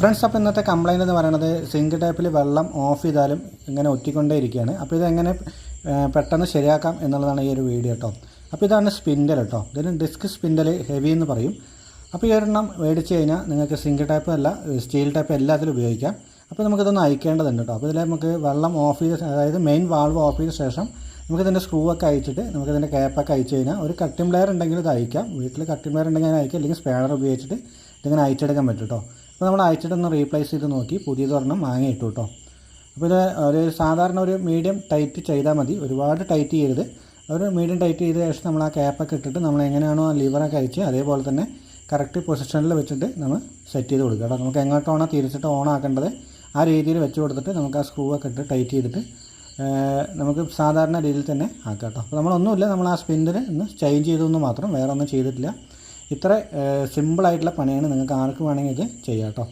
Friends അപ്പോൾ ഇന്നത്തെ complaint എന്ന് പറയുന്നത് സിങ്ക് ടാപ്പിൽ വെള്ളം ഓഫ് ചെയ്താലും ഇങ്ങനെ ഒറ്റിക്കൊണ്ടേ ഇരിക്കുകയാണ് അപ്പോൾ ഇതെങ്ങനെ പെട്ടെന്ന് ശരിയാക്കാം എന്നുള്ളതാണ് ഈ ഒരു വീഡിയോ കേട്ടോ അപ്പോൾ ഇതാണ് സ്പിൻഡൽ കേട്ടോ ഇതിന് ഡിസ്ക് സ്പിൻഡൽ ഹെവി എന്ന് പറയും. അപ്പോൾ ഈ ഒരെണ്ണം മേടിച്ച് കഴിഞ്ഞാൽ നിങ്ങൾക്ക് സിങ്ക് ടാപ്പ് അല്ല സ്റ്റീൽ ടാപ്പ് എല്ലാത്തിലും ഉപയോഗിക്കാം. അപ്പോൾ നമുക്കിതൊന്ന് അയക്കേണ്ടതുണ്ട് കേട്ടോ അപ്പോൾ ഇതിൽ നമുക്ക് വെള്ളം ഓഫ് ചെയ്ത അതായത് മെയിൻ വാൾവ് ഓഫ് ചെയ്ത ശേഷം നമുക്കിതിന്റെ സ്ക്രൂ ഒക്കെ അയച്ചിട്ട് നമുക്കിതിന്റെ ക്യാപ്പൊക്കെ അയച്ചു കഴിഞ്ഞാൽ ഒരു കട്ടിംഗ് പ്ലെയർ ഉണ്ടെങ്കിൽ ഇത് അയക്കാം. വീട്ടിൽ കട്ടിംഗ് പ്ലെയർ ഉണ്ടെങ്കിൽ അങ്ങനെ അയക്കാം. അല്ലെങ്കിൽ സ്പാനർ ഉപയോഗിച്ചിട്ട് ഇതിങ്ങനെ അയച്ചെടുക്കാൻ പറ്റും കേട്ടോ അപ്പോൾ നമ്മൾ അയച്ചിട്ടൊന്ന് റീപ്ലേസ് ചെയ്ത് നോക്കി. പുതിയത് ഒരെണ്ണം വാങ്ങിയിട്ടു കേട്ടോ അപ്പോൾ ഇത് ഒരു സാധാരണ ഒരു മീഡിയം ടൈറ്റ് ചെയ്താൽ മതി. ഒരുപാട് ടൈറ്റ് ചെയ്യരുത്. ഒരു മീഡിയം ടൈറ്റ് ചെയ്ത ശേഷം നമ്മൾ ആ ക്യാപ്പൊക്കെ ഇട്ടിട്ട് നമ്മൾ എങ്ങനെയാണോ ആ ലിവറൊക്കെ അയച്ച് അതേപോലെ തന്നെ കറക്റ്റ് പൊസിഷനിൽ വെച്ചിട്ട് നമ്മൾ സെറ്റ് ചെയ്ത് കൊടുക്കുക കേട്ടോ നമുക്ക് എങ്ങോട്ടാണോ തിരിച്ചിട്ട് ഓൺ ആക്കേണ്ടത് ആ രീതിയിൽ വെച്ച് കൊടുത്തിട്ട് നമുക്ക് ആ സ്ക്രൂ ഒക്കെ ഇട്ട് ടൈറ്റ് ചെയ്തിട്ട് നമുക്ക് സാധാരണ രീതിയിൽ തന്നെ ആക്കാം കേട്ടോ അപ്പോൾ നമ്മളൊന്നുമില്ല. നമ്മൾ ആ സ്പിൻഡിൽ ഒന്ന് ചേഞ്ച് ചെയ്തതെന്ന് മാത്രം വേറെ ഒന്നും ചെയ്തിട്ടില്ല. ഇത്ര സിമ്പിളായിട്ടുള്ള പണിയാണ് നിങ്ങൾക്ക് ആർക്ക് വേണമെങ്കിൽ ഇത് ചെയ്യാം കേട്ടോ